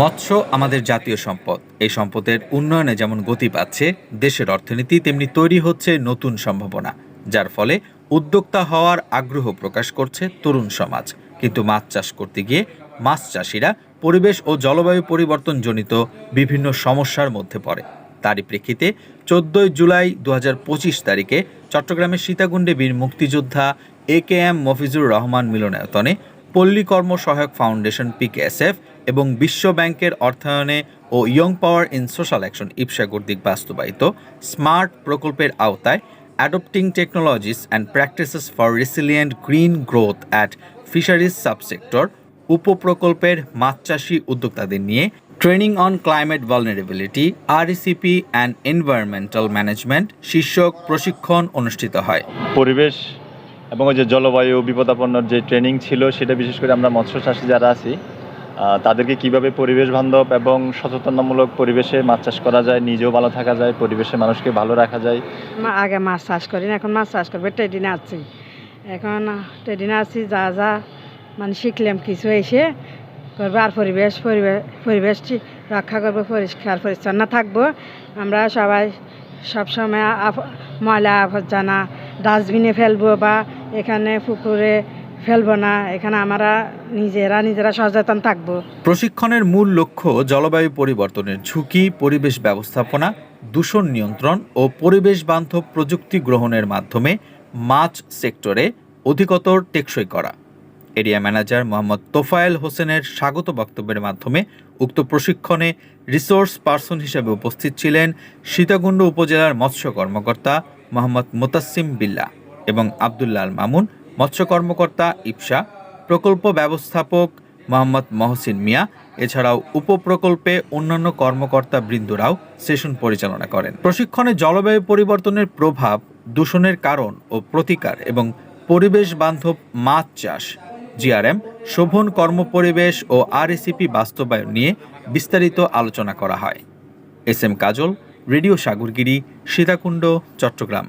মৎস্য আমাদের জাতীয় সম্পদ। এই সম্পদের উন্নয়নে যেমন গতি পাচ্ছে, দেশের অর্থনীতি তেমনি তৈরি হচ্ছে নতুন সম্ভাবনা, যার ফলে উদ্যোক্তা হওয়ার আগ্রহ প্রকাশ করছে তরুণ সমাজ। কিন্তু মাছ চাষ করতে গিয়ে মাছ চাষিরা পরিবেশ ও জলবায়ু পরিবর্তন জনিত বিভিন্ন সমস্যার মধ্যে পড়ে। তারই প্রেক্ষিতে চোদ্দই জুলাই দু হাজার পঁচিশ তারিখে চট্টগ্রামের সীতাকুণ্ডে বীর মুক্তিযোদ্ধা A K M Mofizur Rahman মিলনায়তনে পল্লী কর্ম সহায়ক ফাউন্ডেশন পিকেএসএফ এবং বিশ্ব ব্যাংকের অর্থায়নে ও young power in social action YPSA কর্তৃক বাস্তবায়িত স্মার্ট প্রকল্পের আওতায় adopting technologies and practices for resilient green growth at fisheries subsector উপপ্রকল্পের মাছ চাষি উদ্যোক্তাদের নিয়ে training on climate vulnerability RECP and environmental management শীর্ষক প্রশিক্ষণ অনুষ্ঠিত হয়। পরিবেশ এবং ওই যে জলবায়ু বিপদাপন্নর যে ট্রেনিং ছিল সেটা বিশেষ করে আমরা মৎস্য চাষি যারা আছি তাদেরকে কীভাবে পরিবেশ বান্ধব এবং সচেতনতামূলক পরিবেশে মাছ চাষ করা যায় নিজেও ভালো থাকা যায় পরিবেশে মানুষকে ভালো রাখা যায়। আগে মাছ চাষ করি না এখন মাছ চাষ করবে ট্রেডিনে আছি। এখন ট্রেডিনে আছি যা যা মানে শিখলাম কিছু এসে করব আর পরিবেশ পরিবেশ পরিবেশটি রক্ষা করব, পরিষ্কার, পরিচ্ছন্ন থাকব। আমরা সবাই সবসময় ময়লা আবর্জনা ডাস্টবিনে ফেলব বা এখানে পুকুরে ফেলব না। এখানে আমরা নিজেরা নিজেরা সচেতন থাকব। প্রশিক্ষণের মূল লক্ষ্য জলবায়ু পরিবর্তনের ঝুঁকি, পরিবেশ ব্যবস্থাপনা, দূষণ নিয়ন্ত্রণ ও পরিবেশ বান্ধব প্রযুক্তি গ্রহণের মাধ্যমে মাছ সেক্টরে অধিকতর টেকসই করা। এরিয়া ম্যানেজার মোহাম্মদ তোফায়েল হোসেনের স্বাগত বক্তব্যের মাধ্যমে উক্ত প্রশিক্ষণে রিসোর্স পার্সন হিসেবে উপস্থিত ছিলেন সীতাকুণ্ড উপজেলার মৎস্য কর্মকর্তা মোহাম্মদ মোতাসিম বিল্লা এবং আবদুল্লাহ আল মামুন, মৎস্য কর্মকর্তা ইপসা প্রকল্প ব্যবস্থাপক মোহাম্মদ মহসিন মিয়া, এছাড়াও উপপ্রকল্পে অন্যান্য কর্মকর্তা বৃন্দরাও সেশন পরিচালনা করেন। প্রশিক্ষণে জলবায়ু পরিবর্তনের প্রভাব, দূষণের কারণ ও প্রতিকার এবং পরিবেশ বান্ধব মাছ চাষ জিআরএম, শোভন কর্মপরিবেশ ও আরএসিপি বাস্তবায়ন নিয়ে বিস্তারিত আলোচনা করা হয়। S M Kajal, radio Sagargiri, Sitakunda, Chattogram.